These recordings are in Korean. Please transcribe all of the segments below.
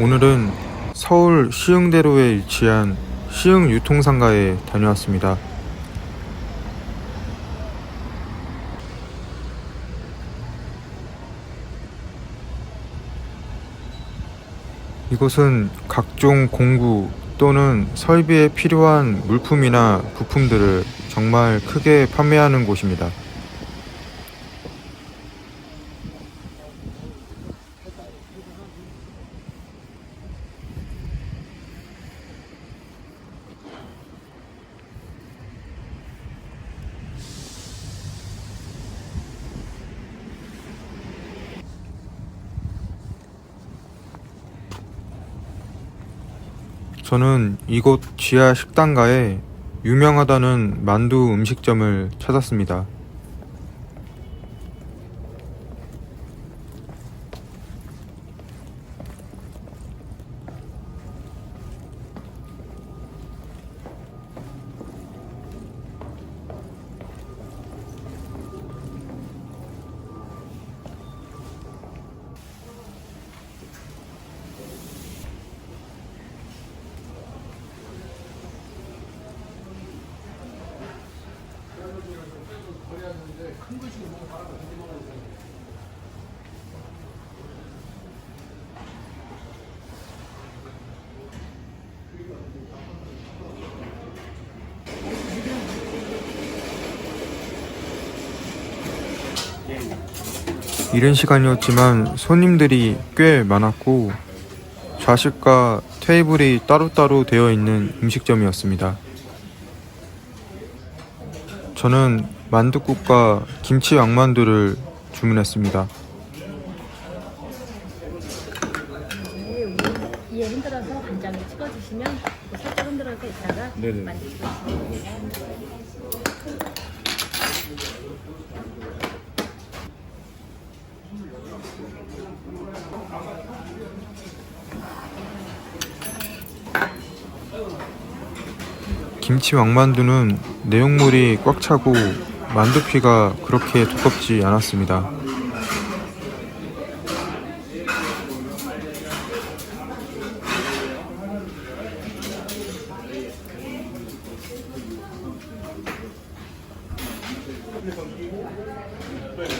오늘은 서울 시흥대로에 위치한 시흥 유통상가에 다녀왔습니다. 이곳은 각종 공구 또는 설비에 필요한 물품이나 부품들을 정말 크게 판매하는 곳입니다. 저는 이곳 지하 식당가에 유명하다는 만두 음식점을 찾았습니다. 이른 시간이었지만 손님들이 꽤 많았고 좌식과 테이블이 따로따로 되어 있는 음식점이었습니다. 저는 만둣국과 김치 왕만두를 주문했습니다. 위에 흔들어서 간장을 찍어주시면 살짝 흔들어서 있다가 네네. 만드시면 됩니다. 김치 왕만두는 내용물이 꽉 차고 만두피가 그렇게 두껍지 않았습니다.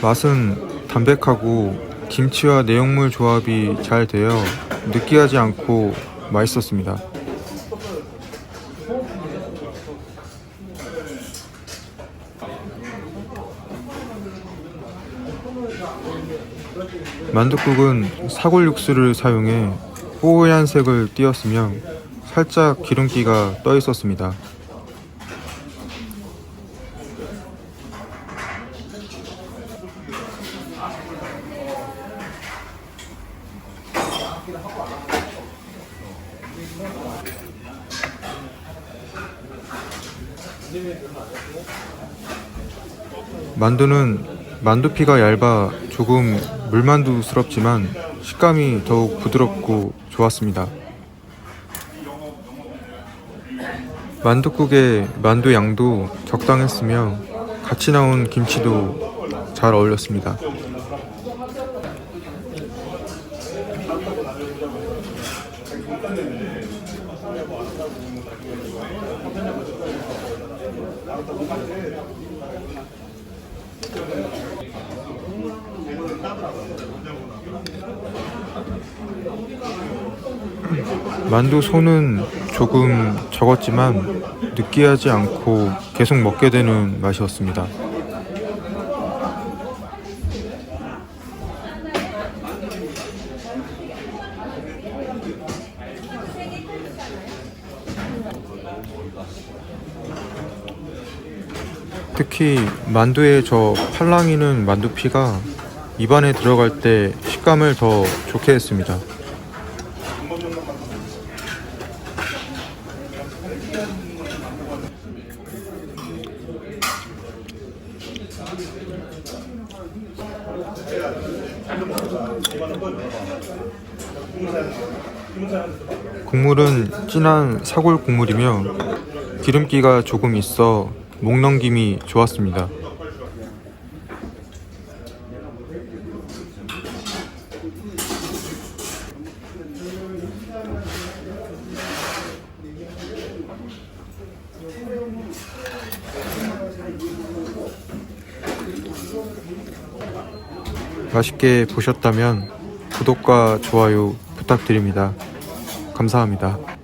맛은 담백하고 김치와 내용물 조합이 잘 되어 느끼하지 않고 맛있었습니다. 만둣국은 사골 육수를 사용해 뽀얀 색을 띄었으며 살짝 기름기가 떠 있었습니다. 만두는 만두피가 얇아 조금 물만두스럽지만 식감이 더욱 부드럽고 좋았습니다. 만두국의 만두 양도 적당했으며 같이 나온 김치도 잘 어울렸습니다. 만두 소는 조금 적었지만 느끼하지 않고 계속 먹게 되는 맛이었습니다. 특히 만두의 저 팔랑이는 만두피가 입안에 들어갈 때 식감을 더 좋게 했습니다. 국물은 진한 사골 국물이며 기름기가 조금 있어 목 넘김이 좋았습니다. 맛있게 보셨다면 구독과 좋아요 부탁드립니다. 감사합니다.